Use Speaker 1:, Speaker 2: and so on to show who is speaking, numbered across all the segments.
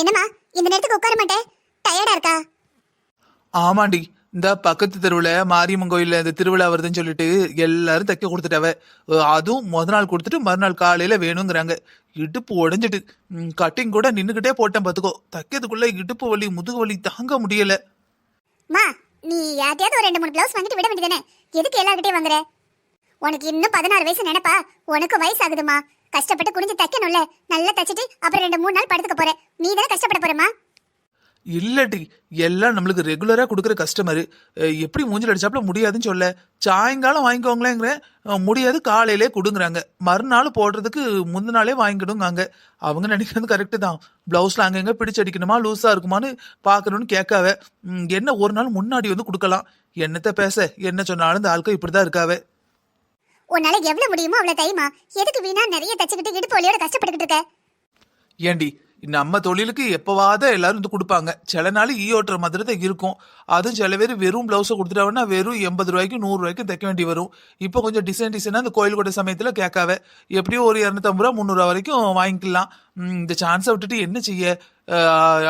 Speaker 1: என்னம்மா இந்த நேரத்துக்கு உட்கார மாட்டேன் டயர்டா இருக்கா?
Speaker 2: ஆமாண்டி இந்த பக்கத்து தெருவுல மாரியம்மன் கோயில்ல இந்த திருவிழா வருதுன்னு சொல்லிட்டு எல்லாரும் தைக்க கொடுத்துட்டாவ. அதுவும் முத நாள் கொடுத்துட்டு மறுநாள் காலையில வேணுங்கிறாங்க. இடுப்பு உடைஞ்சிட்டு கட்டிங் கூட நின்னுகிட்டே போட்டேன் பாத்துக்கோ. தைக்கிறதுக்குள்ள இடுப்பு வலி முதுகு வலி தாங்க முடியல.
Speaker 1: மா நீ யார்ட்டையாவது ஒரு ரெண்டு மூணு பிளவுஸ் வாங்கிட்டு விட வேண்டியதானே? எதுக்கு எல்லார்கிட்டயும் வாங்குற? உனக்கு இன்னும் பதினாறு வயசு நினைப்பா? உனக்கு வயசு ஆகுதுமா கஷ்டப்பட்டு குனிஞ்சு தைக்கணும்ல. நல்லா தைச்சிட்டு அப்புறம் ரெண்டு மூணு நாள் படுத்துக்க போறேன். நீ தானே கஷ்டப்பட போறமா
Speaker 2: இல்லடி எல்லாம் நம்மளுக்கு ரெகுலரா கொடுக்குற கஸ்டமர் எப்படி மூஞ்சில் அடிச்சாப்புல முடியாதுன்னு சொல்ல. சாயங்காலம் வாங்கிக்கோங்களேங்கிறேன். முடியாது காலையிலே கொடுங்குறாங்க. மறுநாள் போடுறதுக்கு முந்தின நாளே வாங்கிடுங்காங்க. அவங்க நினைக்கிறது கரெக்டு தான். பிளவுஸ்ல அங்கங்க பிடிச்சடிக்கணுமா லூஸா இருக்குமான்னு பார்க்கணும்னு கேட்காவ. என்ன ஒரு நாள் முன்னாடி வந்து கொடுக்கலாம். என்னத்த பேச? என்ன சொன்னாலும் இந்த ஆட்கள் இப்படிதான் இருக்காவே.
Speaker 1: உன்னால எவ்வளவு முடியுமோ அவ்வளவு தைமா எதுக்கு வீணா நிறைய தச்சுக்கிட்டு இடுப்பு வலியோட கஷ்டப்பட்டுக்கிட்டு இருக்க?
Speaker 2: ஏண்டி நம்ம தொழிலுக்கு எப்பவாத எல்லாரும் வந்து கொடுப்பாங்க. சில நாள் ஈ ஓட்டுற மாதிரி தான் இருக்கும். அதுவும் சில பேர் வெறும் பிளவுஸை கொடுத்துட்டாங்கன்னா வெறும் எண்பது ரூபாய்க்கும் நூறு ரூபாய்க்கு தைக்க வேண்டி வரும். இப்போ கொஞ்சம் டிசைன் டிசைனாக அந்த கோயில் கூட சமயத்தில் கேட்காவ எப்படியும் ஒரு இரநூத்தம்பது ரூபா முந்நூறுரூவா வரைக்கும் வாங்கிக்கலாம். இந்த சான்ஸை விட்டுட்டு என்ன செய்ய?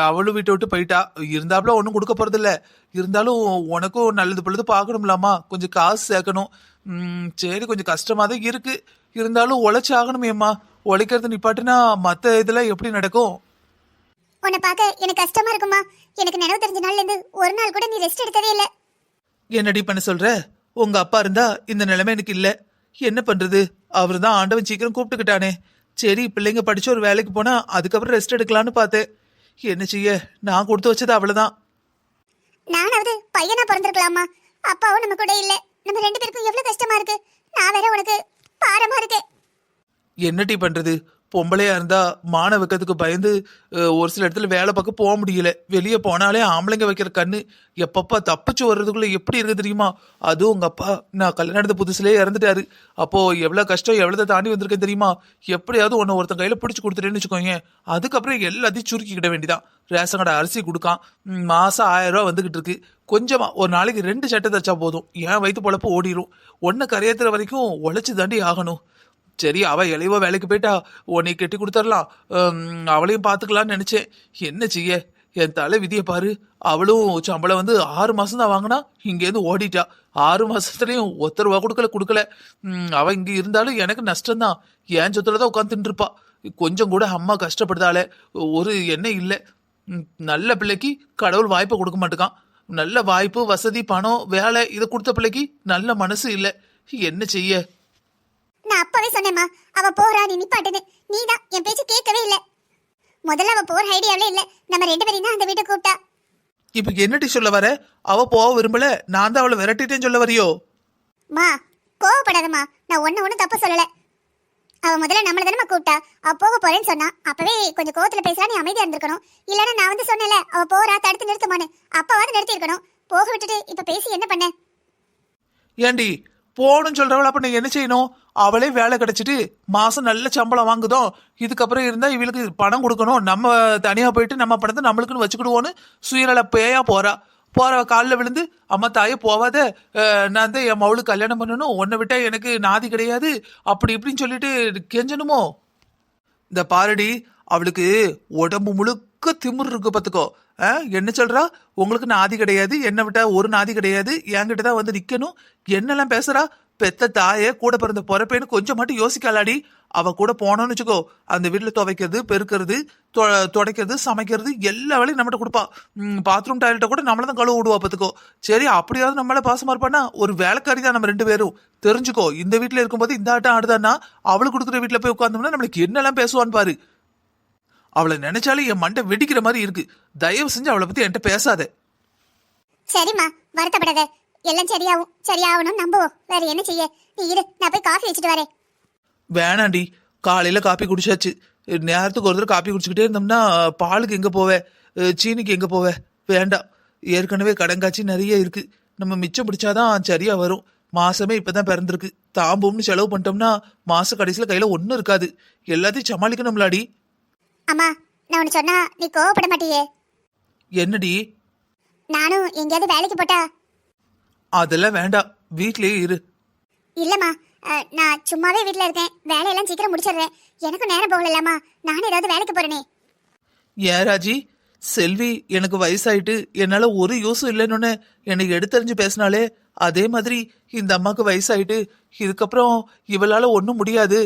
Speaker 2: அவளும் வீட்டை விட்டு போயிட்டா. இருந்தாப்புல ஒன்றும் கொடுக்க போறதில்ல. இருந்தாலும் உனக்கும் நல்லது பொழுது பார்க்கணும்லாமா? கொஞ்சம் காசு சேர்க்கணும். சரி கொஞ்சம் கஷ்டமாக தான் இருக்கு. இருந்தாலும் உழைச்சி ஆகணுமேம்மா உழைக்கிறது நிப்பாட்டினா மற்ற இதெல்லாம் எப்படி நடக்கும்?
Speaker 1: உன்னை பார்க்க எனக்கு கஷ்டமா இருக்குமா எனக்கு நினைவு தெரிஞ்ச நாள்ல இருந்து ஒரு நாள் கூட நீ ரெஸ்ட் எடுத்ததே இல்ல.
Speaker 2: என்னடி பண்ண சொல்ற? உங்க அப்பா இருந்தா இந்த நிலைமை எனக்கு இல்ல. என்ன பண்றது? அவர் தான் ஆண்டவன் சீக்கிரம் கூப்பிட்டுக்கிட்டானே. சரி பிள்ளைங்க படிச்சு ஒரு வேலைக்கு போனா அதுக்கப்புறம் ரெஸ்ட் எடுக்கலான்னு பார்த்தேன். என்ன செய்ய? நான் கொடுத்து வச்சது அவ்வளவுதான்.
Speaker 1: நானாவது பையனா பிறந்திருக்கலாமா? அப்பாவும் நம்ம கூட இல்ல. நம்ம ரெண்டு பேருக்கும் எவ்வளவு கஷ்டமா இருக்கு. நான் வேற உனக்கு பாரமா இருக்கேன்.
Speaker 2: என்னடி பண்றது? பொம்பளையா இருந்தா மான வைக்கிறதுக்கு பயந்து ஒரு சில இடத்துல வேலை பார்க்க போக முடியல. வெளியே போனாலே ஆம்பளைங்க வைக்கிற கண்ணு எப்பப்பா தப்பிச்சு வர்றதுக்குள்ள எப்படி இருக்கு தெரியுமா? அதுவும் உங்க அப்பா நான் கல்யாணம் நடந்த புதுசுலயே இறந்துட்டாரு. அப்போ எவ்வளவு கஷ்டம் எவ்வளவு தாண்டி வந்திருக்கேன் தெரியுமா? எப்படியாவது உன்னை ஒருத்தன் கையில பிடிச்சு கொடுத்துட்டேன்னு வச்சுக்கோங்க அதுக்கப்புறம் எல்லாத்தையும் சுருக்கிக்கிட வேண்டிதான் ரேஷன் கடை அரிசி கொடுக்கான். மாசம் ஆயிரம் ரூபா வந்துகிட்டு இருக்கு. கொஞ்சமா ஒரு நாளைக்கு ரெண்டு சட்டை தச்சா போதும். ஏன் வயிற்று பொழப்பு ஓடிரும். ஒன்னை கரையேத்துற வரைக்கும் உழைச்சு தாண்டி ஆகணும். சரி அவ எளிவா வேலைக்கு போயிட்டா உன்னை கட்டி கொடுத்துடலாம் அவளையும் பார்த்துக்கலான்னு நினைச்சேன். என்ன செய்ய? என் தலை விதியை பாரு. அவளும் சம்பளம் வந்து ஆறு மாசம் தான் வாங்கினா இங்கேருந்து ஓடிட்டா. ஆறு மாசத்துலயும் ஒத்த ரூபா கொடுக்கல கொடுக்கல. அவள் அவ இங்க இருந்தாலும் எனக்கு நஷ்டம்தான். என் சொத்துல தான் உட்காந்துட்டு இருப்பா கொஞ்சம் கூட அம்மா கஷ்டப்படுதாளே ஒரு எண்ணெய் இல்லை. நல்ல பிள்ளைக்கு கடவுள் வாய்ப்பை கொடுக்க மாட்டேங்கான் நல்ல வாய்ப்பு வசதி பணம் வேலை இதை கொடுத்த பிள்ளைக்கு நல்ல மனசு இல்லை. என்ன செய்ய?
Speaker 1: நான் அப்பவே சொன்னேம்மா. அவ போறா நீ நிப்பாட்டுன்னு. நீ தான் என் பேச்சு கேட்கவே இல்ல. முதல்ல அவ போற ஐடியாவே இல்ல. நம்ம ரெண்டு பேரையும் தான் அந்த வீட்டை கூப்பிட்டா.
Speaker 2: இப்ப என்னடி சொல்ல வர? அவ போக விரும்பல. நான் தான் அவளை விரட்டிட்டேன்னு சொல்ல வரியோ?
Speaker 1: மா கோவப்படாதம்மா. நான் ஒண்ணு ஒண்ணு தப்பு சொல்லல. அவ முதல்ல நம்மள தானே கூப்பிட்டா. அவ போக போறேன்னு சொன்னா அப்பவே கொஞ்சம் கோவத்துல பேசுறா நீ அமைதியா இருந்திருக்கணும். இல்லன்னா நான் வந்து சொன்னேன்ல அவ போறா தடுத்து நிறுத்துமான்னு. அப்பவாது நிறுத்தி இருக்கணும் போக விட்டுட்டு இப்ப பேசி என்ன பண்ண?
Speaker 2: ஏண்டி போகணும்னு சொல்றவள அப்ப நீ என்ன செய்யணும்? அவளே வேலை கிடைச்சிட்டு மாசம் நல்ல சம்பளம் வாங்குதோம் இதுக்கப்புறம் இருந்தா இவளுக்கு பணம் கொடுக்கணும். நம்ம தனியா போயிட்டு நம்ம பணத்தை நம்மளுக்குன்னு வச்சுக்கிடுவோன்னு சுயநல பேயா போறா. போற காலில் விழுந்து அம்மா தாயே போவாத. நான் தான் என் மவளுக்கு கல்யாணம் பண்ணணும். உன்னை விட்டா எனக்கு நாதி கிடையாது. அப்படி இப்படின்னு சொல்லிட்டு கெஞ்சணுமோ? இந்த பாரடி அவளுக்கு உடம்பு முழுக்க திமிரு இருக்கு பார்த்துக்கோ என்ன சொல்றா? உங்களுக்கு நாதி கிடையாது என்னை விட்டா ஒரு நாதி கிடையாது என்கிட்ட தான் வந்து நிக்கணும். என்னெல்லாம் பேசுறா? பெத்த தாயே கூட பிறந்த பொறப்பேன்னு கொஞ்சம் மட்டும் யோசிக்கலாடி அவ கூட போனோம்னு வச்சுக்கோ அந்த வீட்டுல துவைக்கிறது பெருக்கிறது தொ- துடைக்கிறது சமைக்கிறது எல்லா வேலையும் நம்மகிட்ட கொடுப்பா. பாத்ரூம் டாய்லெட்டை கூட நம்மள தான் கழுவு விடுவா பார்த்துக்கோ. சரி அப்படியாவது நம்மள பாசமா இருப்பானா ஒரு வேலைக்காரி தான் நம்ம ரெண்டு பேரும். தெரிஞ்சுக்கோ இந்த வீட்டுல இருக்கும்போது இந்த ஆட்டம் ஆடுதான்னா அவளுக்கு கொடுக்குற வீட்டுல போய் உட்காந்தோம்னா நம்மளுக்கு என்னெல்லாம் பேசுவான்னு பாரு. அவளை நினைச்சாலே என் மண்டை வெடிக்கிற மாதிரி இருக்கு. தயவு செஞ்சு அவளை பத்தி என்கிட்ட பேசாத.
Speaker 1: சரிம்மா வருத்தப்படாத. எல்லாம் சரியாகும் சரியாகணும் நம்புவோம். வேற என்ன செய்ய? நீ இரு நான் போய் காஃபி வச்சுட்டு வரேன்.
Speaker 2: வேணாண்டி காலையில காப்பி குடிச்சாச்சு. நேரத்துக்கு ஒரு தடவை காப்பி குடிச்சுக்கிட்டே இருந்தோம்னா பாலுக்கு எங்க போவ? சீனிக்கு எங்க போவ? வேண்டாம். ஏற்கனவே கடங்காட்சி நிறைய இருக்கு. நம்ம மிச்சம் பிடிச்சாதான் சரியா வரும். மாசமே இப்பதான் பிறந்திருக்கு. தாம்பூம்னு செலவு பண்ணிட்டோம்னா மாச கடைசியில கையில ஒன்றும் இருக்காது. எல்லாத்தையும் சமாளிக்கணும்லாடி.
Speaker 1: அம்மா நான் உன்னை சொன்னா நீ கோவப்பட மாட்டியே.
Speaker 2: என்னடி?
Speaker 1: நானும் எங்கேயாவது வேலைக்கு போட்டா?
Speaker 2: அதெல்லாம் வேண்டாம். வீட்லயே இரு.
Speaker 1: இல்லம்மா அஹ், நான் சும்மாவே வீட்ல இருக்கேன். வேலையெல்லாம் சீக்கிரம் முடிச்சிடுறேன். எனக்கும் நேரம் போகலம்மா நானும் ஏதாவது வேலைக்கு போறேனே.
Speaker 2: ஏன் ராஜி? செல்வி எனக்கு வயசாயிட்டு என்னால ஒரு யூஸும் இல்லைன்னு எனக்கு எடுத்தறிஞ்சு பேசினாலே அதே மாதிரி இந்த அம்மாக்கு வயசாயிட்டு இதுக்கப்புறம் இவளால ஒன்றும் முடியாது.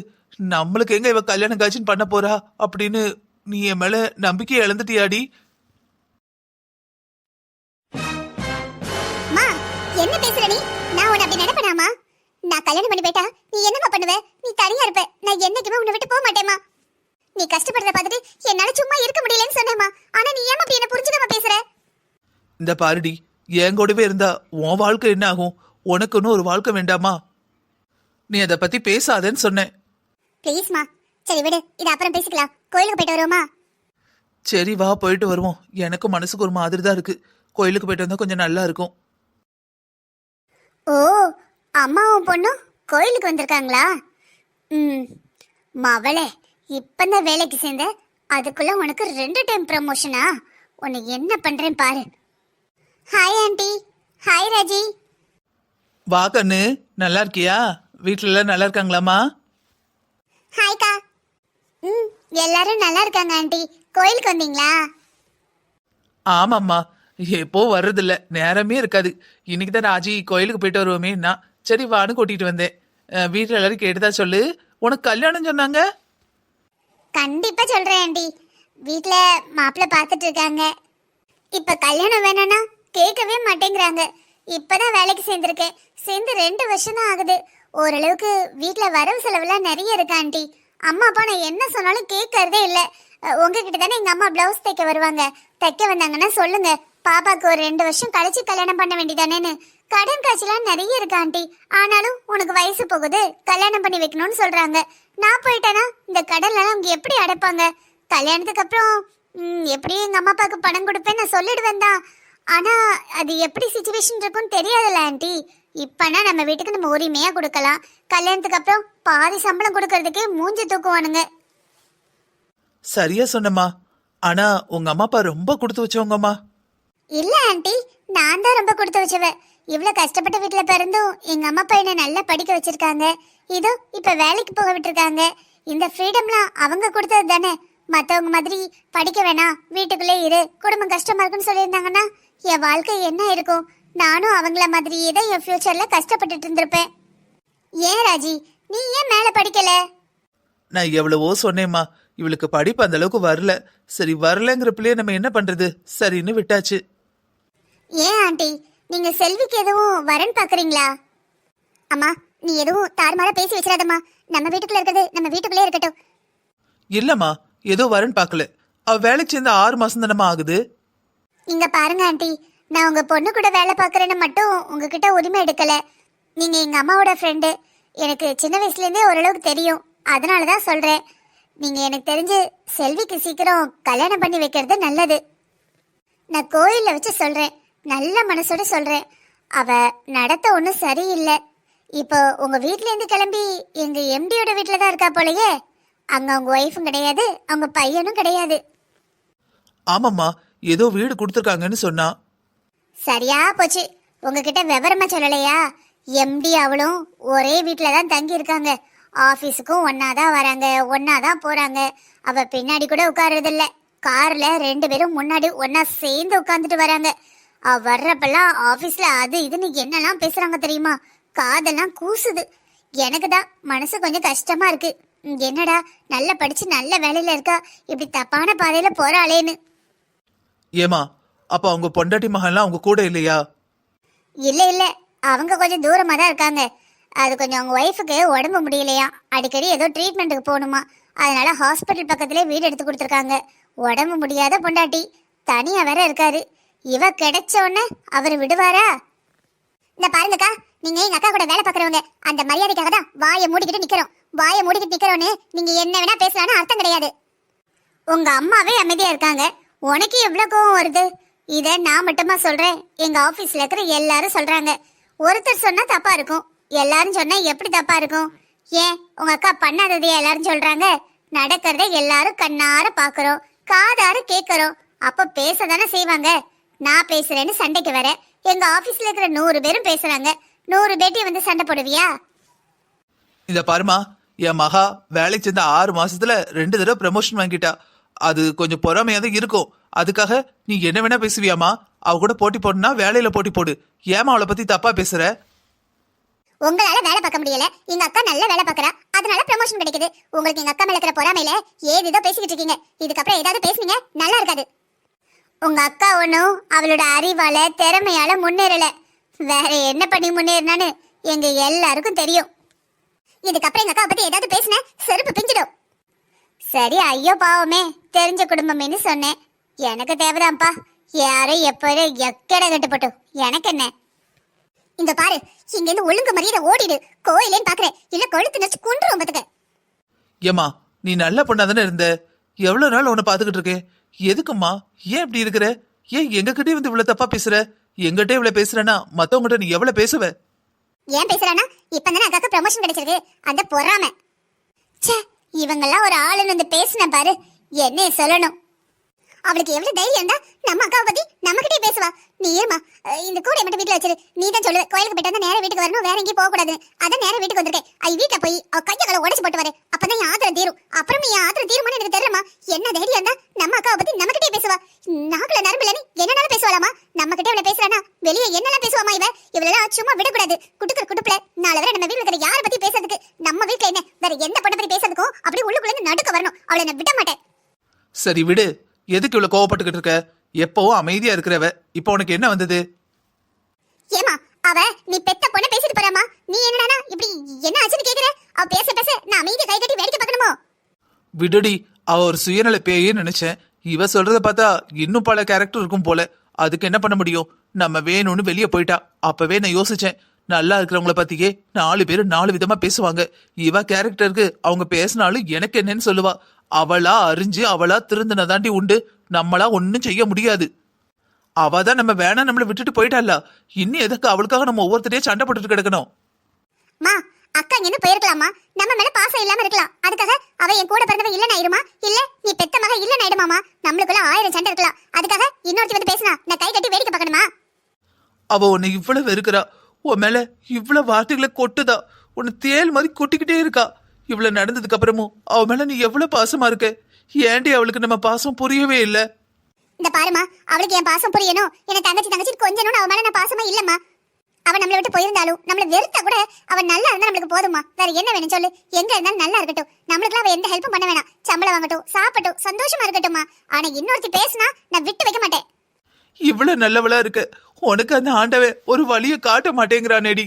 Speaker 2: நம்மளுக்கு எங்க இவ கல்யாணம் காட்சின்னு பண்ண போறா அப்படின்னு நீ என் மேல நம்பிக்கை இழந்துட்டியாடி?
Speaker 1: என்ன பேசுற நீ? நான் உன்னை அப்படி நினைப்பேனாமா? நான் கல்யாணம் பண்ணி போயிட்டா நீ என்னம்மா பண்ணுவ? நீ தனியா இருப்ப. நான் என்னைக்குமே உன்னை விட்டு போக மாட்டேம்மா. நீ கஷ்டப்படுறத பார்த்துட்டு என்னால சும்மா இருக்க முடியலன்னு சொன்னேம்மா. ஆனா நீ ஏமா அப்படி என்ன புரிஞ்சுக்காம பேசுற?
Speaker 2: இந்த பாருடி என் கூடவே இருந்தா உன் வாழ்க்கை என்ன ஆகும்? உனக்குன்னு ஒரு வாழ்க்கை வேண்டாமா? நீ அதை பத்தி பேசாதேன்னு சொன்னேன்.
Speaker 1: ப்ளீஸ்மா சரி விடு. இது அப்புறம் பேசிக்கலாம். கோயிலுக்கு போயிட்டு வருவோமா?
Speaker 2: சரி வா போயிட்டு வருவோம். எனக்கும் மனசுக்கு ஒரு மாதிரி தான் இருக்கு. கோயிலுக்கு போயிட்டு வந்தா கொஞ்சம் நல்லா இருக்கும்.
Speaker 1: ஓ அம்மாவும் பொண்ணும் கோயிலுக்கு வந்திருக்காங்களா? ம் மவளே இப்பதான் வேலைக்கு சேர்ந்த. அதுக்குள்ள உனக்கு ரெண்டு டைம் ப்ரமோஷனா உன்னை என்ன பண்றேன் பாரு. ஹாய் ஆண்டி ஹாய் ராஜி
Speaker 2: வா கண்ணு. நல்லா இருக்கியா? வீட்ல எல்லாம் நல்லா இருக்காங்களாமா
Speaker 1: ஹாய்க்கா ம் எல்லாரும் நல்லா இருக்காங்க ஆண்டி. கோயிலுக்கு வந்தீங்களா?
Speaker 2: ஆமாம்மா. எப்போ வர்றதில்ல. நேரமே இருக்காது. இன்னைக்கு தான் ராஜி கோயிலுக்கு போயிட்டு வருவோமேன்னா சரி வான்னு கூட்டிட்டு வந்தேன். அஹ், வீட்ல எல்லாரும் கேட்டுதா சொல்லு. உனக்கு கல்யாணம் சொன்னாங்க?
Speaker 1: கண்டிப்பா சொல்றேன் ஆண்டி. வீட்ல மாப்பிள்ளை பார்த்துட்டு இருக்காங்க. இப்ப கல்யாணம் வேணும்னா கேட்கவே மாட்டேங்கிறாங்க. இப்பதான் வேலைக்கு சேர்ந்திருக்கேன். சேர்ந்து ரெண்டு வருஷம் தான் ஆகுது. ஓரளவுக்கு வீட்ல வரவு செலவுலாம் நிறைய இருக்கு ஆண்டி? அம்மா அப்பா நான் என்ன சொன்னாலும் கேட்கறதே இல்லை. உங்ககிட்ட தானே எங்கள் அம்மா பிளவுஸ் தைக்க வருவாங்க. தைக்க வந்தாங்கன்னா சொல்லுங்க. பாப்பாக்கு ஒரு ரெண்டு வருஷம் கழிச்சு கல்யாணம் பண்ண வேண்டியதானேன்னு. கடன் காய்ச்சலாம் நிறைய இருக்கு ஆண்டி. ஆனாலும் உனக்கு வயசு போகுது. கல்யாணம் பண்ணி வைக்கணும்னு சொல்றாங்க. நான் போயிட்டேன்னா இந்த கடன்லாம் அவங்க எப்படி அடைப்பாங்க? கல்யாணத்துக்கு அப்புறம் ம், எப்படியும் அம்மா அப்பாவுக்கு பணம் கொடுப்பேன் நான் சொல்லிடுவேன் தான். ஆனால் அது எப்படி சுச்சுவேஷன் இருக்கும்னு தெரியாதுல்ல ஆண்டி. இப்பனா நம்ம வீட்டுக்கு நம்ம உரிமையா கொடுக்கலாம். கல்யாணத்துக்கு அப்புறம் பாதி சம்பளம் கொடுக்கறதுக்கே மூஞ்சி தூக்குவானுங்க.
Speaker 2: சரியா சொன்னம்மா. ஆனா உங்க அம்மா அப்பா ரொம்ப கொடுத்து வச்சவங்கம்மா.
Speaker 1: இல்ல ஆண்டி. நான் தான் ரொம்ப கொடுத்து வச்சவ. இவ்வளவு கஷ்டப்பட்ட வீட்ல பிறந்தும் எங்க அம்மா அப்பா என்ன நல்லா படிக்க வச்சிருக்காங்க. இதோ இப்ப வேலைக்கு போக விட்டுருக்காங்க. இந்த ஃப்ரீடம்லாம் அவங்க கொடுத்தது தானே. மத்தவங்க மாதிரி படிக்க வேணாம். வீட்டுக்குள்ளே இரு. குடும்பம் கஷ்டமா இருக்குன்னு சொல்லியிருந்தாங்கன்னா என் வாழ்க்கை என்ன இருக்கும்? நானும் அவங்கள மாதிரியே தான் என் ஃபியூச்சர்ல கஷ்டப்பட்டுட்டு இருந்திருப்பேன். ஏன் ராஜி? நீ ஏன் மேல படிக்கல?
Speaker 2: நான் எவ்வளவோ சொன்னேம்மா. இவளுக்கு படிப்பு அந்த அளவுக்கு வரல. சரி வரலங்கிற பிள்ளைய நம்ம என்ன பண்றது? சரின்னு விட்டாச்சு.
Speaker 1: ஏன் ஆண்டி? நீங்க செல்விக்கு எதுவும் வரன் பாக்குறீங்களா? அம்மா நீ எதுவும் தாறுமாறா பேசி வச்சிடாதம்மா. நம்ம வீட்டுக்குள்ள இருக்கிறது நம்ம வீட்டுக்குள்ளே இருக்கட்டும்.
Speaker 2: இல்லம்மா ஏதோ வரேன்னு பார்க்கல அவ வேலைக்கு சேர்ந்து ஆறு மாசம் தானம்மா ஆகுது.
Speaker 1: இங்க பாருங்க ஆண்டி. நான் உங்க பொண்ணு கூட வேலை பார்க்குறேன்னு மட்டும் உங்ககிட்ட உரிமை எடுக்கல. நீங்க எங்க அம்மாவோட ஃப்ரெண்டு எனக்கு சின்ன வயசுலேருந்தே ஓரளவுக்கு தெரியும். அதனால தான் சொல்கிறேன் நீங்கள் எனக்கு தெரிஞ்சு செல்விக்கு சீக்கிரம் கல்யாணம் பண்ணி வைக்கிறது நல்லது. நான் கோயிலில் வச்சு சொல்கிறேன் நல்ல மனசோட சொல்கிறேன் அவள் நடத்த ஒன்றும் சரியில்லை. இப்போ உங்கள் வீட்டிலேருந்து கிளம்பி எங்கள் எம்டியோட வீட்டில் தான் இருக்கா போலயே? அங்கே அவங்க ஒய்ஃபும் கிடையாது அவங்க பையனும் கிடையாது.
Speaker 2: ஆமாம்மா. ஏதோ வீடு கொடுத்துருக்காங்கன்னு சொன்னா.
Speaker 1: சரியா போச்சு. உங்ககிட்ட விவரமா சொல்லலையா? எம்டி அவளும் ஒரே வீட்டில் தான் தங்கி இருக்காங்க ஆஃபீஸுக்கும் ஒன்றா தான் வராங்க ஒன்றா தான் போறாங்க. அவ பின்னாடி கூட உட்கார்றது காரில் கார்ல ரெண்டு பேரும் முன்னாடி ஒன்னா சேர்ந்து உட்காந்துட்டு வராங்க. அவ வர்றப்பெல்லாம் ஆஃபீஸில் அது இதுன்னு என்னெல்லாம் பேசுறாங்க தெரியுமா? காதெல்லாம் கூசுது. எனக்கு தான் மனசு கொஞ்சம் கஷ்டமா இருக்கு. என்னடா நல்லா படிச்சு நல்ல வேலையில இருக்கா? இப்படி தப்பான பாதையில போறாளேன்னு.
Speaker 2: ஏமா அப்ப அவங்க பொண்டாட்டி மகன்லாம் அவங்க கூட இல்லையா?
Speaker 1: இல்ல இல்ல. அவங்க கொஞ்சம் தூரமா தான் இருக்காங்க. அது கொஞ்சம் அவங்க ஒய்ஃபுக்கு உடம்பு முடியலையா? அடிக்கடி ஏதோ ட்ரீட்மெண்ட்டுக்கு போகணுமா? அதனால ஹாஸ்பிட்டல் பக்கத்திலே வீடு எடுத்து கொடுத்துருக்காங்க. உடம்பு முடியாத பொண்டாட்டி. தனியா வேற இருக்காரு. இவ கிடைச்ச உடனே அவர் விடுவாரா? இந்த பாருங்கக்கா நீங்க எங்க அக்கா கூட வேலை பாக்குறவங்க அந்த மரியாதைக்காக தான் வாயை மூடிக்கிட்டு நிக்கிறோம். வாயை மூடிக்கிட்டு நிக்கிறோன்னு நீங்க என்ன வேணா பேசலாம்னு அர்த்தம் கிடையாது. உங்க அம்மாவே அமைதியா இருக்காங்க. உனக்கு எவ்வளவு கோவம் வருது? இத நான் மட்டுமா சொல்றேன். எங்க ஆபீஸ்ல இருக்கிற எல்லாரும் சொல்றாங்க. ஒருத்தர் சொன்னா தப்பா இருக்கும். எல்லாரும் சொன்னா எப்படி தப்பா இருக்கும்? ஏன்? உங்க அக்கா பண்ணாததையே எல்லாரும் சொல்றாங்க. நடக்கிறத எல்லாரும் கண்ணார பாக்குறோம். காதார கேக்குறோம். அப்ப பேசதானே செய்வாங்க. நான் பேசுறேன்னு சண்டைக்கு வர எங்க ஆபீஸ்ல இருக்கிற நூறு பேரும் பேசுறாங்க. நூறு பேட்டி வந்து சண்டை போடுவியா?
Speaker 2: இந்த பாருமா என் மகா வேலைக்கு சேர்ந்த ஆறு மாசத்துல ரெண்டு தடவை ப்ரமோஷன் வாங்கிட்டா. அது கொஞ்சம் பொறாமையா தான் இருக்கும். அதுக்காக நீ என்ன வேணா பேசுவியாமா அவ கூட போட்டி போடுனா வேலையில போட்டி போடு. ஏமா அவளை பத்தி தப்பா பேசுற?
Speaker 1: உங்களால வேலை பார்க்க முடியல. எங்க அக்கா நல்ல வேலை பார்க்கறா. அதனால ப்ரமோஷன் கிடைக்குது. உங்களுக்கு எங்க அக்கா மேல இருக்கிற பொறாமையில ஏது ஏதோ பேசிக்கிட்டு இருக்கீங்க. இதுக்கப்புறம் ஏதாவது பேசுனீங்க நல்லா இருக்காது. உங்க அக்கா ஒன்றும் அவளோட அறிவால திறமையால முன்னேறல. வேற என்ன பண்ணி முன்னேறினான்னு எங்க எல்லாருக்கும் தெரியும். இதுக்கப்புறம் எங்க அக்கா பத்தி ஏதாவது பேசின செருப்பு பிஞ்சிடும். சரி ஐயோ பாவமே. தெரிஞ்ச குடும்பமேன்னு சொன்னேன். எனக்கு தேவைதான்ப்பா. யாரும் எப்போ எக்கட கட்டுப்பட்டோம் எனக்கு என்ன? இந்த பாரு இங்க இருந்து ஒழுங்கு மரியாதை ஓடிடு. கோயிலேன்னு பாக்குறேன். இல்ல கொழுத்து நச்சு குன்றுவோம் பாத்துக்க.
Speaker 2: ஏமா நீ நல்ல பொண்ணா தானே இருந்த? எவ்வளவு நாள் உன்னை பாத்துக்கிட்டு இருக்கேன்? எதுக்குமா ஏன் இப்படி இருக்கிற? ஏன் எங்ககிட்டயே வந்து இவ்வளவு தப்பா பேசுற? எங்கிட்ட இவ்வளவு பேசுறேன்னா மத்தவங்ககிட்ட நீ எவ்வளவு பேசுவ?
Speaker 1: ஏன் பேசுறானா இப்ப தானே அக்காக்கு ப்ரமோஷன் கிடைச்சிருக்கு. அந்த பொறாம. ச்சே இவங்கெல்லாம் ஒரு ஆளுன்னு வந்து பேசின பாரு. என்ன சொல்லணும். அவளுக்கு எவ்வளவு தைரியம் இருந்தா நம்ம அக்காவை பத்தி நம்ம கிட்டே பேசுவா. நீ ஏமா இந்த கூடை மட்டும் வீட்டுல வச்சிரு. நீ தான் சொல்லு. கோயிலுக்கு போயிட்டு வந்தா வீட்டுக்கு வரணும். வேற எங்கேயும் போக கூடாது அதான் நேர வீட்டுக்கு வந்திருக்கேன். ஐ வீட்டுல போய் அவ கையகளை உடச்சு போட்டு வர அப்பதான் என் ஆத்திரம் தீரும். அப்புறம் என் ஆத்திரம் தீருமான்னு எனக்கு தெரியலமா என்ன தைரியம் இருந்தா நம்ம அக்காவை பத்தி நம்ம கிட்டே பேசுவா. நாக்குல நரம்பு நீ என்னனாலும் பேசுவாளாமா நம்ம கிட்ட இவ்வளவு பேசுறானா? வெளியே என்னெல்லாம் பேசுவாமா இவ? இவளெல்லாம் சும்மா விடக்கூடாது. குட்டுக்குற குடுப்புல. நாளை வரை நம்ம வீட்டுல இருக்கிற யாரை பத்தி பேசுறதுக்கு நம்ம வீட்டுல என்ன? வேற எந்த பொண்ணை பத்தி பேசுறதுக்கும் அப்படியே உள்ளுக்குள்ள நடுக்க வரணும். அவளை நான் விட மாட்டேன்.
Speaker 2: சரி விடு. எதுக்கு இவ்வளவு கோவப்பட்டுக்கிட்டு இருக்க? எப்பவும் அமைதியா இருக்கிறவ. இப்போ உனக்கு என்ன வந்தது?
Speaker 1: ஏமா அவ நீ பெத்த பொண்ணை பேசிட்டு போறாமா நீ என்னடா இப்படி என்ன ஆச்சுன்னு கேக்குற? அவ பேச பேச நான் அமைதியா கை கட்டி வேடிக்கை பார்க்கணுமோ?
Speaker 2: விடுடி அவ ஒரு சுயநல பேயே நினைச்சேன். இவ சொல்றத பார்த்தா இன்னும் பல கேரக்டர் இருக்கும் போல. அதுக்கு என்ன பண்ண முடியும்? நம்ம வேணும்னு வெளியே போயிட்டா. அப்பவே நான் யோசிச்சேன். நல்லா இருக்கிறவங்கள பத்தியே நாலு பேர் நாலு விதமா பேசுவாங்க. இவ கேரக்டருக்கு அவங்க பேசினாலும் எனக்கு என்னன்னு சொல்லுவா. அவளா அறிஞ்சு அவளா திருந்தினதாண்டி உண்டு. நம்மளா ஒன்னும் செய்ய முடியாது. அவ தான் நம்ம வேணா நம்மள விட்டுட்டு போயிட்டால இன்னும் எதுக்கு அவளுக்காக நம்ம ஒவ்வொருத்தரையும் சண்டை போட்டுட்டு கிடக்கணும்?
Speaker 1: மா அக்கா இங்க போயிருக்கலாமா? நம்ம மேல பாசம் இல்லாம இருக்கலாம். அதுக்காக அவ என் கூட பிறந்தவ இல்ல ஆயிருமா? இல்ல நீ பெத்த மக இல்ல ஆயிடுமாமா? நம்மளுக்குள்ள ஆயிரம் சண்டை இருக்கலாம். அதுக்காக இன்னொருத்தி வந்து பேசினா நான் கை கட்டி வேடிக்கை பார்க்கணுமா?
Speaker 2: அவ உன்னை இவ்வளவு வெறுக்கிறா. உன் மேல இவ்வளவு வார்த்தைகளை கொட்டுதா. உன்னை தேல் மாதிரி கொட்டிக்கிட்டே இருக்கா. இவ்வளவு நடந்ததுக்கு அப்புறமும் அவ மேல நீ எவ்வளவு பாசமா இருக்க? ஏன்டி அவளுக்கு நம்ம பாசம் புரியவே இல்ல?
Speaker 1: இந்த பாருமா அவளுக்கு என் பாசம் புரியணும். என்ன தங்கச்சி தங்கச்சி கொஞ்சம் அவ மேல நான் பாசமா இல்லம்மா. அவ நம்மளை விட்டு போயிருந்தாலும் நம்மள வெறுத்தா கூட அவ நல்லா இருந்தா நம்மளுக்கு போதுமா வேற என்ன வேணும் சொல்லு? எங்க இருந்தாலும் நல்லா இருக்கட்டும். நம்மளுக்கு அவ எந்த ஹெல்ப்பும் பண்ண வேணாம். சம்பளம் வாங்கட்டும் சாப்பிட்டோம் சந்தோஷமா இருக்கட்டும்மா. ஆனா இன்னொருத்தி பேசினா நான் விட்டு வைக்க மாட்டேன்.
Speaker 2: இவ்வளவு நல்லவளா இருக்க. உனக்கு அந்த ஆண்டவன் ஒரு வழிய காட்ட மாட்டேங்கிறானேடி.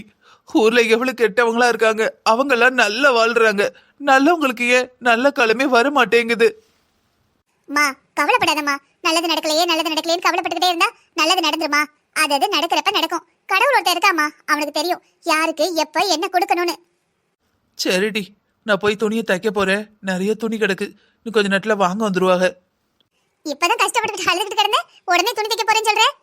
Speaker 2: ஊர்ல எவ்வளவு கெட்டவங்களா இருக்காங்க. அவங்க எல்லாம் நல்லா வாழ்றாங்க. நல்லவங்களுக்கு ஏன் நல்ல காலமே வர மாட்டேங்குது
Speaker 1: மா கவலைப்படாதம்மா. நல்லது நடக்கலையே நல்லது நடக்கலையேன்னு கவலைப்பட்டுக்கிட்டே இருந்தா நல்லது நடந்துருமா? அது அது நடக்கிறப்ப நடக்கும். கடவுள் ஒருத்தர் இருக்காமா அவனுக்கு தெரியும். யாருக்கு எப்ப என்ன கொடுக்கணும்னு.
Speaker 2: சரிடி. நான் போய் துணியை தைக்க போறேன். நிறைய துணி கிடக்கு. இன்னும் கொஞ்ச நேரத்துல வாங்க வந்துருவாங்க.
Speaker 1: இப்பதான் கஷ்டப்பட்டு அழுதுகிட்டு கிடந்தேன். உடனே துணி தைக்க போறேன்னு சொல்றேன்.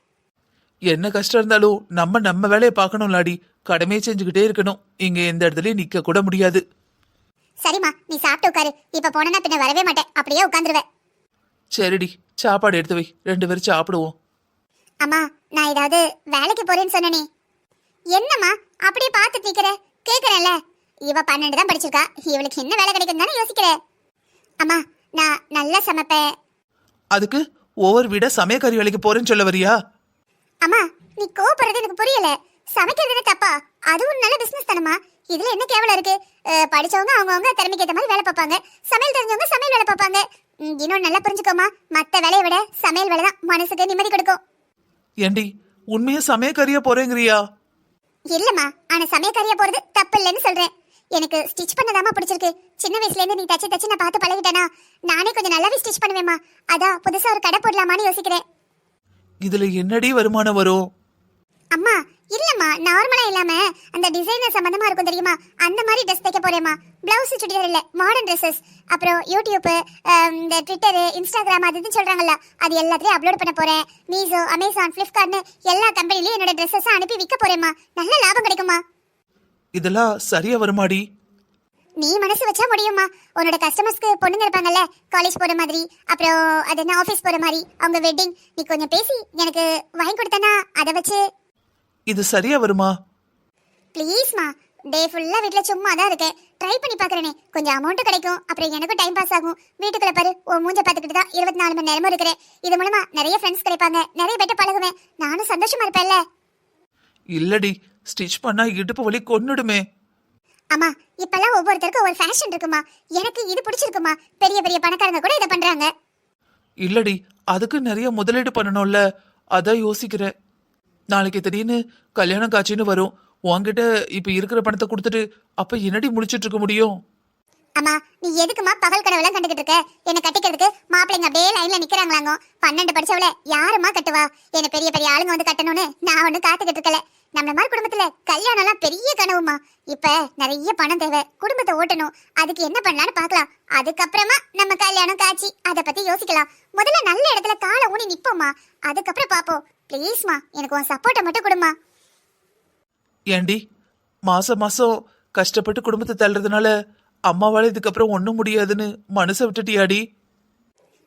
Speaker 2: என்ன கஷ்டம் இருந்தாலும் நம்ம நம்ம வேலையை பார்க்கணும்லாடி. கடமையை செஞ்சுக்கிட்டே இருக்கணும். இங்க எந்த இடத்துலயும் நிக்க கூட முடியாது.
Speaker 1: சரிம்மா நீ சாப்பிட்டு உட்காரு. இப்ப போனா பின்ன வரவே மாட்டேன். அப்படியே உட்காந்துருவேன்.
Speaker 2: சரிடி சாப்பாடு எடுத்து வை. ரெண்டு பேரும் சாப்பிடுவோம்.
Speaker 1: அம்மா நான் ஏதாவது வேலைக்கு போறேன்னு சொன்னனே. என்னம்மா அப்படியே பார்த்துட்டு நிக்கிற? கேக்குறேன்ல. இவ பன்னெண்டு தான் படிச்சிருக்கா. இவளுக்கு என்ன வேலை கிடைக்கும் தானே யோசிக்கிறேன் அம்மா நான் நல்லா சமைப்பேன்.
Speaker 2: அதுக்கு ஒவ்வொரு வீட சமயக்காரி வேலைக்கு போறேன்னு சொல்ல வரியா?
Speaker 1: அம்மா நீ கோபப்படுறது எனக்கு புரியல. சமைக்கிறது தப்பா? அதுவும் நல்ல பிசினஸ் தானம்மா. இதுல என்ன கேவலம் இருக்கு? படிச்சவங்க அவங்கவங்க திறமைக்கு ஏத்த மாதிரி வேலை பார்ப்பாங்க. சமையல் தெரிஞ்சவங்க சமையல் வேலை பார்ப்பாங்க. இன்னும் நல்லா புரிஞ்சுக்கோமா மத்த வேலையை விட சமையல் வேலை தான் மனசுக்கு நிம்மதி கொடுக்கும்.
Speaker 2: ஏண்டி உண்மையா சமயக்காரியா போறேங்கிறியா?
Speaker 1: இல்லம்மா ஆனா சமையக்காரியா போறது தப்பு இல்லைன்னு சொல்றேன். எனக்கு ஸ்டிச் பண்ணதாமா பிடிச்சிருக்கு. சின்ன வயசுல இருந்து நீ தச்சு தச்சு நான் பார்த்து பழகிட்டேனா? நானே கொஞ்சம் நல்லாவே ஸ்டிச் பண்ணுவேம்மா. அதான் புதுசா ஒரு கடை போடலாமான்னு யோசிக்கிறேன்.
Speaker 2: இதுல என்னடி வருமானம் வரும்?
Speaker 1: அம்மா இல்லம்மா நார்மலா இல்லாம அந்த டிசைனர் சம்பந்தமா இருக்கும் தெரியுமா? அந்த மாதிரி ட்ரெஸ் தைக்க போறேம்மா. பிளவுஸ் சுடிதார் இல்ல மாடர்ன் ட்ரெஸ்ஸஸ் அப்புறம் யூடியூப் இந்த ட்விட்டர் இன்ஸ்டாகிராம் அது இதுன்னு சொல்றாங்கல்ல அது எல்லாத்தையும் அப்லோட் பண்ண போறேன். மீஷோ அமேசான் ஃபிளிப்கார்ட்னு எல்லா கம்பெனிலயும் என்னோட ட்ரெஸ்ஸஸ் அனுப்பி விற்க போறேம்மா. நல்ல லாபம் கிடைக்குமா
Speaker 2: இதெல்லாம் சரியா வருமாடி?
Speaker 1: நீ மனசு வச்சா முடியுமா உன்னோட கஸ்டமர்ஸ்க்கு பொண்ணுங்க இருப்பாங்கல்ல காலேஜ் போற மாதிரி அப்புறம் அது என்ன ஆஃபீஸ் போற மாதிரி அவங்க வெட்டிங் நீ கொஞ்சம் பேசி எனக்கு வாங்கி கொடுத்தனா அதை வச்சு.
Speaker 2: இது சரியா வருமா?
Speaker 1: ப்ளீஸ்மா டே ஃபுல்லா வீட்ல சும்மா தான் இருக்கேன். ட்ரை பண்ணி பார்க்கறேனே கொஞ்சம் அமௌண்ட் கிடைக்கும். அப்புறம் எனக்கும் டைம் பாஸ் ஆகும். வீட்டுக்குள்ள பாரு உன் மூஞ்ச பார்த்துக்கிட்டு தான் இருபத்தி நாலு மணி நேரமும் இருக்கிறேன். இது மூலமா நிறைய ஃப்ரெண்ட்ஸ் கிடைப்பாங்க. நிறைய பேர்ட்ட பழகுவேன். நானும் சந்தோஷமா இருப்பேன்ல.
Speaker 2: இல்லடி ஸ்டிச் பண்ணா இடுப்பு வலி கொன்னுடுமே.
Speaker 1: அம்மா இப்பெல்லாம் ஒவ்வொருத்தருக்கும் ஒரு ஃபேஷன் இருக்குமா? எனக்கு இது பிடிச்சிருக்குமா? பெரிய பெரிய பணக்காரங்க கூட இதை பண்றாங்க.
Speaker 2: இல்லடி அதுக்கு நிறைய முதலீடு பண்ணணும்ல. அதான் யோசிக்கிறேன். நாளைக்கு திடீர்னு கல்யாணம் காட்சின்னு வரும். உன்கிட்ட இப்ப இருக்கிற பணத்தை கொடுத்துட்டு அப்ப என்னடி முடிச்சிட்டு இருக்க முடியும்?
Speaker 1: அம்மா நீ எதுக்குமா பகல் கனவுலாம் கண்டுகிட்டு இருக்க? என்ன கட்டிக்கிறதுக்கு மாப்பிள்ளைங்க அப்படியே லைன்ல நிக்கிறாங்களாங்க. பன்னெண்டு படிச்சவள யாருமா கட்டுவா? என்ன பெரிய பெரிய ஆளுங்க வந்து கட்டணும்னு நான் ஒண்ணு காத்துக்கிட்டு இருக்கல. நம்மள மாதிரி குடும்பத்துல கல்யாணம் எல்லாம் பெரிய கனவுமா இப்ப நிறைய பணம் தேவை. குடும்பத்தை ஓட்டணும். அதுக்கு என்ன பண்ணலாம்னு பார்க்கலாம். அதுக்கப்புறமா நம்ம கல்யாணம் காட்சி. அதை பத்தி யோசிக்கலாம். முதல்ல நல்ல இடத்துல காலை ஊனி நிப்போம்மா. அதுக்கப்புறம் பாப்போம் ப்ளீஸ்மா எனக்கு உன் சப்போர்ட்டை மட்டும் கொடுமா
Speaker 2: ஏண்டி மாசம் மாசம் கஷ்டப்பட்டு குடும்பத்தை தள்ளுறதுனால அம்மாவால இதுக்கப்புறம் ஒண்ணும் முடியாதுன்னு மனசை விட்டுட்டியாடி?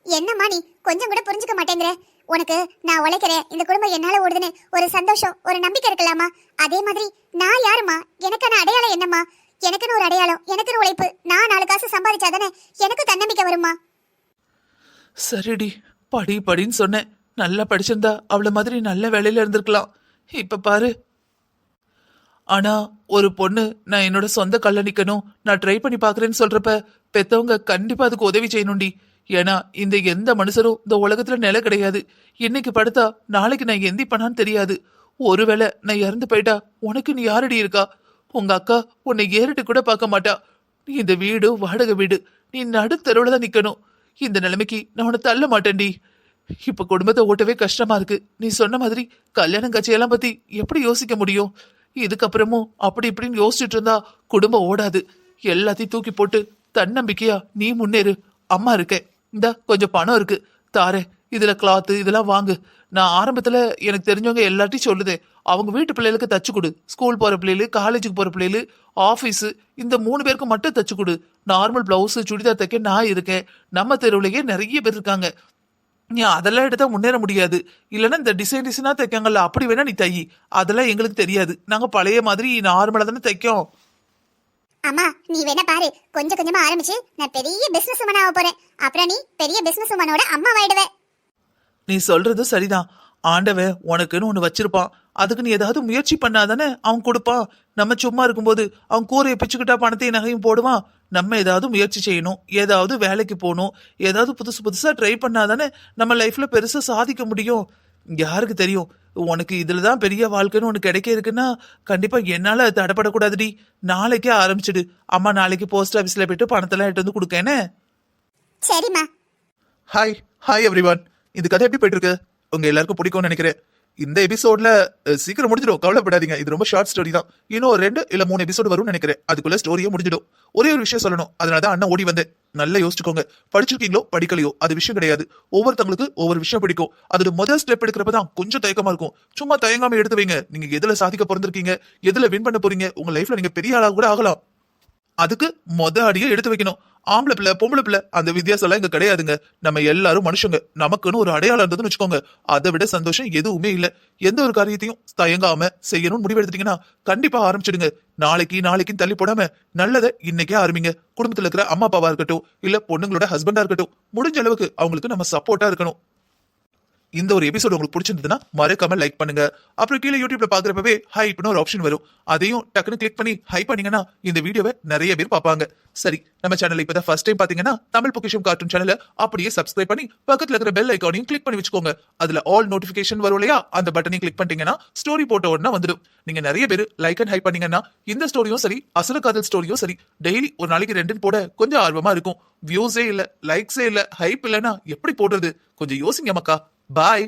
Speaker 1: என்னம்மா நீ? கொஞ்சம் கூட புரிஞ்சுக்க மாட்டேங்கிற. உனக்கு நான் உழைக்கிறேன். இந்த குடும்பம் என்னால ஓடுதுன்னு ஒரு சந்தோஷம் ஒரு நம்பிக்கை இருக்கலாமா? அதே மாதிரி நான் யாருமா எனக்கான அடையாளம் என்னம்மா? எனக்குன்னு ஒரு அடையாளம் எனக்குன்னு உழைப்பு. நான் நாலு காசு சம்பாதிச்சாதானே எனக்கு தன்னம்பிக்கை வருமா?
Speaker 2: சரிடி படி படின்னு சொன்னேன். நல்லா படிச்சிருந்தா அவள மாதிரி நல்ல வேலையில இருந்திருக்கலாம். இப்ப பாரு. ஆனா ஒரு பொண்ணு நான் என்னோட சொந்த கல்ல நிக்கணும். நான் ட்ரை பண்ணி பாக்குறேன்னு சொல்றப்ப பெத்தவங்க கண்டிப்பா அதுக்கு உதவி செய்யணும்டி. ஏன்னா இந்த எந்த மனுஷரும் இந்த உலகத்துல நிலை கிடையாது. இன்னைக்கு படுத்தா நாளைக்கு நான் எந்தி பண்ணான்னு தெரியாது. ஒருவேளை நான் இறந்து போயிட்டா உனக்கு நீ யாரடி இருக்கா? உங்க அக்கா உன்னை ஏறிட்டு கூட பார்க்க மாட்டா. நீ இந்த வீடு வாடகை வீடு நீ நடுத்தருவுல தான் நிற்கணும் இந்த நிலைமைக்கு நான் உன்னை தள்ள மாட்டேன்டி. இப்போ குடும்பத்தை ஓட்டவே கஷ்டமா இருக்கு. நீ சொன்ன மாதிரி கல்யாணம் கட்சியெல்லாம் பத்தி எப்படி யோசிக்க முடியும்? இதுக்கப்புறமும் அப்படி இப்படின்னு யோசிச்சுட்டு இருந்தா குடும்பம் ஓடாது. எல்லாத்தையும் தூக்கி போட்டு தன்னம்பிக்கையா நீ முன்னேறு. அம்மா இருக்கேன். இந்த கொஞ்சம் பணம் இருக்கு. தாரே இதுல கிளாத்து இதெல்லாம் வாங்கு. நான் ஆரம்பத்துல எனக்கு தெரிஞ்சவங்க எல்லாத்தையும் சொல்லுதே. அவங்க வீட்டு பிள்ளைகளுக்கு தச்சு கொடு. ஸ்கூல் போற பிள்ளைகளு காலேஜுக்கு போற பிள்ளைகளு ஆபீஸ் இந்த மூணு பேருக்கு மட்டும் தச்சு கொடு. நார்மல் பிளவுஸ் சுடிதார் தைக்க நான் இருக்கேன். நம்ம தெருவுலயே நிறைய பேர் இருக்காங்க. நீ அதெல்லாம் எடுத்தா முன்னேற முடியாது. இல்லைன்னா இந்த டிசைன் டிசைனா தைக்காங்கல்ல அப்படி வேணா நீ தை. அதெல்லாம் எங்களுக்கு தெரியாது. நாங்க பழைய மாதிரி நார்மலா தானே தைக்கோம்.
Speaker 1: அம்மா நீ வேணா பாரு. கொஞ்சம் கொஞ்சமா ஆரம்பிச்சு. நான் பெரிய பிசினஸ் உமன் ஆக போறேன். அப்புறம் நீ பெரிய பிசினஸ் உமனோட அம்மா ஆயிடுவே.
Speaker 2: நீ சொல்றது சரிதான். ஆண்டவ உனக்குன்னு ஒண்ணு வச்சிருப்பான். அதுக்கு நீ ஏதாவது முயற்சி பண்ணாதானே அவன் கொடுப்பான். நம்ம சும்மா இருக்கும்போது அவன் கூரையை பிச்சுக்கிட்டா பணத்தையும் நகையும் போடுவான். நம்ம ஏதாவது முயற்சி செய்யணும். ஏதாவது வேலைக்கு போகணும். ஏதாவது புதுசு புதுசா ட்ரை பண்ணாதானே நம்ம லைஃப்ல பெருசா சாதிக்க முடியும். யாருக்கு தெரியும்? உனக்கு இதுல தான் பெரிய வாழ்க்கைன்னு உனக்கு கிடைக்க இருக்குன்னா கண்டிப்பா என்னால தடப்படக்கூடாதுடி. நாளைக்கே ஆரம்பிச்சிடு. அம்மா நாளைக்கு போஸ்ட் ஆஃபீஸ்ல போயிட்டு பணத்தெல்லாம் எடுத்து வந்து கொடுக்கேனே
Speaker 1: சரிம்மா.
Speaker 2: ஹாய் ஹாய் எவ்ரிவன் இந்த கதை எப்படி போயிட்டு இருக்கு? உங்க எல்லாருக்கும் பிடிக்கும்னு நினைக்கிறேன். இந்த எபிசோட்ல சீக்கிரம் முடிஞ்சிடும். கவலைப்படாதீங்க. இது ரொம்ப ஷார்ட் ஸ்டோரி தான். இன்னும் ஒரு ரெண்டு இல்ல மூணு எபிசோடு வரும்னு நினைக்கிறேன். அதுக்குள்ள ஸ்டோரியே முடிஞ்சிடும். ஒரே ஒரு விஷயம் சொல்லணும். அதனாலதான் அண்ணன் ஓடி வந்தேன். நல்லா யோசிச்சுக்கோங்க. படிச்சிருக்கீங்களோ? படிக்கலையோ? அது விஷயம் கிடையாது. ஒவ்வொருத்தங்களுக்கு ஒவ்வொரு விஷயம் பிடிக்கும். அதோட முதல் ஸ்டெப் எடுக்கிறப்ப தான் கொஞ்சம் தயக்கமா இருக்கும். சும்மா தயங்காம எடுத்து வைங்க. நீங்க எதுல சாதிக்க பிறந்திருக்கீங்க? எதுல வின் பண்ண போறீங்க? உங்க லைஃப்ல நீங்க பெரிய ஆளா கூட ஆகலாம். அதுக்கு மொத அடியை எடுத்து வைக்கணும். ஆம்பளை பிள்ளை பொம்பளை பிள்ளை அந்த வித்தியாசம் எல்லாம் இங்க கிடையாதுங்க. நம்ம எல்லாரும் மனுஷங்க. நமக்குன்னு ஒரு அடையாளம் இருந்ததுன்னு வச்சுக்கோங்க. அதை விட சந்தோஷம் எதுவுமே இல்ல. எந்த ஒரு காரியத்தையும் தயங்காம செய்யணும்னு முடிவெடுத்தீங்கன்னா கண்டிப்பா ஆரம்பிச்சிடுங்க. நாளைக்கு நாளைக்குன்னு தள்ளி போடாம நல்லதை இன்னைக்கே ஆரம்பிங்க. குடும்பத்துல இருக்கிற அம்மா அப்பாவா இருக்கட்டும் இல்ல பொண்ணுங்களோட ஹஸ்பண்டா இருக்கட்டும் முடிஞ்ச அளவுக்கு அவங்களுக்கு நம்ம சப்போர்ட்டா இருக்கணும். இந்த ஒரு எபிசோடு உங்களுக்கு பிடிச்சிருந்ததுன்னா மறக்காம லைக் பண்ணுங்க. அப்புறம் கீழே யூடியூப்ல பாக்குறப்பவே ஹைப்னு ஒரு ஆப்ஷன் வரும். அதையும் டக்குன்னு கிளிக் பண்ணி ஹைப் பண்ணீங்கன்னா இந்த வீடியோவை நிறைய பேர் பார்ப்பாங்க. சரி நம்ம சேனல் இப்பதான் ஃபர்ஸ்ட் டைம் பாத்தீங்கன்னா தமிழ் பொக்கிஷம் கார்ட்டூன் சேனலை அப்படியே சப்ஸ்கிரைப் பண்ணி பக்கத்துல இருக்கிற பெல் ஐக்கானையும் கிளிக் பண்ணி வச்சுக்கோங்க. அதுல ஆல் நோட்டிபிகேஷன் வரும் இல்லையா? அந்த பட்டனையும் கிளிக் பண்ணிட்டீங்கன்னா ஸ்டோரி போட்ட உடனே வந்துடும். நீங்க நிறைய பேர் லைக் அண்ட் ஹைப் பண்ணீங்கன்னா இந்த ஸ்டோரியும் சரி அசுர காதல் ஸ்டோரியும் சரி டெய்லி ஒரு நாளைக்கு ரெண்டுன்னு போட கொஞ்சம் ஆர்வமா இருக்கும். வியூஸே இல்ல லைக்ஸே இல்ல ஹைப் இல்லைன்னா எப்படி போடுறது? கொஞ்சம் யோசிங்க மக்கா. பாய்